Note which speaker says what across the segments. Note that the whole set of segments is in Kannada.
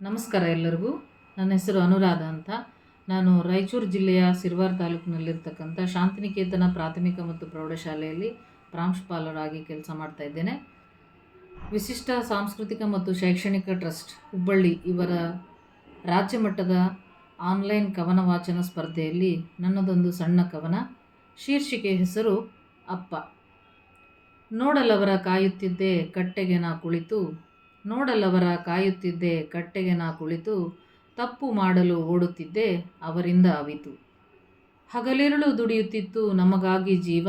Speaker 1: ನಮಸ್ಕಾರ ಎಲ್ಲರಿಗೂ. ನನ್ನ ಹೆಸರು ಅನುರಾಧ ಅಂತ. ನಾನು ರಾಯಚೂರು ಜಿಲ್ಲೆಯ ಸಿರ್ವಾರ್ ತಾಲೂಕಿನಲ್ಲಿರ್ತಕ್ಕಂಥ ಶಾಂತಿನಿಕೇತನ ಪ್ರಾಥಮಿಕ ಮತ್ತು ಪ್ರೌಢಶಾಲೆಯಲ್ಲಿ ಪ್ರಾಂಶುಪಾಲರಾಗಿ ಕೆಲಸ ಮಾಡ್ತಾ ಇದ್ದೇನೆ. ವಿಶಿಷ್ಟ ಸಾಂಸ್ಕೃತಿಕ ಮತ್ತು ಶೈಕ್ಷಣಿಕ ಟ್ರಸ್ಟ್ ಹುಬ್ಬಳ್ಳಿ ಇವರ ರಾಜ್ಯ ಮಟ್ಟದ ಆನ್ಲೈನ್ ಕವನ ವಾಚನ ಸ್ಪರ್ಧೆಯಲ್ಲಿ ನನ್ನದೊಂದು ಸಣ್ಣ ಕವನ, ಶೀರ್ಷಿಕೆ ಹೆಸರು ಅಪ್ಪ. ನೋಡಲವರ ಕಾಯುತ್ತಿದ್ದೆ ಕಟ್ಟೆಗೆ ನಾ ಕುಳಿತು ನೋಡಲವರ ಕಾಯುತ್ತಿದ್ದೆ, ಕಟ್ಟೆಗೆ ನಾ ಕುಳಿತು ತಪ್ಪು ಮಾಡಲು ಓಡುತ್ತಿದ್ದೆ, ಅವರಿಂದ ಅವಿತು. ಹಗಲಿರುಳು ದುಡಿಯುತ್ತಿತ್ತು ನಮಗಾಗಿ ಜೀವ,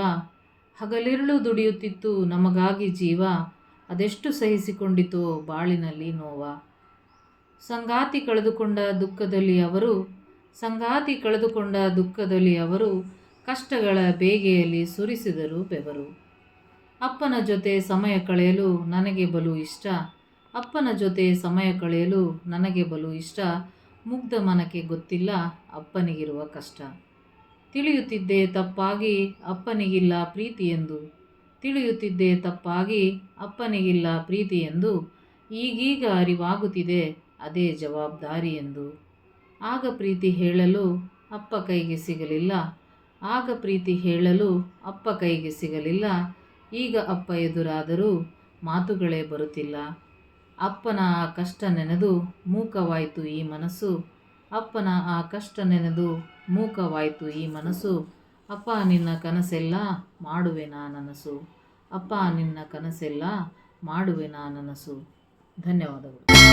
Speaker 1: ಹಗಲಿರುಳು ದುಡಿಯುತ್ತಿತ್ತು ನಮಗಾಗಿ ಜೀವ, ಅದೆಷ್ಟು ಸಹಿಸಿಕೊಂಡಿತೋ ಬಾಳಿನಲ್ಲಿ ನೋವ. ಸಂಗಾತಿ ಕಳೆದುಕೊಂಡ ದುಃಖದಲ್ಲಿ ಅವರು, ಸಂಗಾತಿ ಕಳೆದುಕೊಂಡ ದುಃಖದಲ್ಲಿ ಅವರು ಕಷ್ಟಗಳ ಬೇಗೆಯಲ್ಲಿ ಸುರಿಸಿದರು ಬೆವರು. ಅಪ್ಪನ ಜೊತೆ ಸಮಯ ಕಳೆಯಲು ನನಗೆ ಬಲು ಇಷ್ಟ ಅಪ್ಪನ ಜೊತೆ ಸಮಯ ಕಳೆಯಲು ನನಗೆ ಬಲು ಇಷ್ಟ. ಮುಗ್ಧ ಮನಕ್ಕೆ ಗೊತ್ತಿಲ್ಲ ಅಪ್ಪನಿಗಿರುವ ಕಷ್ಟ. ತಿಳಿಯುತ್ತಿದ್ದೆ ತಪ್ಪಾಗಿ ಅಪ್ಪನಿಗಿಲ್ಲ ಪ್ರೀತಿ ಎಂದು ತಿಳಿಯುತ್ತಿದ್ದೆ ತಪ್ಪಾಗಿ ಅಪ್ಪನಿಗಿಲ್ಲ ಪ್ರೀತಿ ಎಂದು ಈಗೀಗ ಅರಿವಾಗುತ್ತಿದೆ ಅದೇ ಜವಾಬ್ದಾರಿ ಎಂದು. ಆಗ ಪ್ರೀತಿ ಹೇಳಲು ಅಪ್ಪ ಕೈಗೆ ಸಿಗಲಿಲ್ಲ. ಆಗ ಪ್ರೀತಿ ಹೇಳಲು ಅಪ್ಪ ಕೈಗೆ ಸಿಗಲಿಲ್ಲ. ಈಗ ಅಪ್ಪ ಎದುರಾದರೂ ಮಾತುಗಳೇ ಬರುತ್ತಿಲ್ಲ. ಅಪ್ಪನ ಆ ಕಷ್ಟ ನೆನೆದು ಮೂಕವಾಯಿತು ಈ ಮನಸ್ಸು. ಅಪ್ಪನ ಆ ಕಷ್ಟ ನೆನೆದು ಮೂಕವಾಯಿತು ಈ ಮನಸ್ಸು. ಅಪ್ಪ, ನಿನ್ನ ಕನಸೆಲ್ಲ ಮಾಡುವೆ ನನಸು. ಅಪ್ಪ, ನಿನ್ನ ಕನಸೆಲ್ಲ ಮಾಡುವೆ ನನಸು. ಧನ್ಯವಾದಗಳು.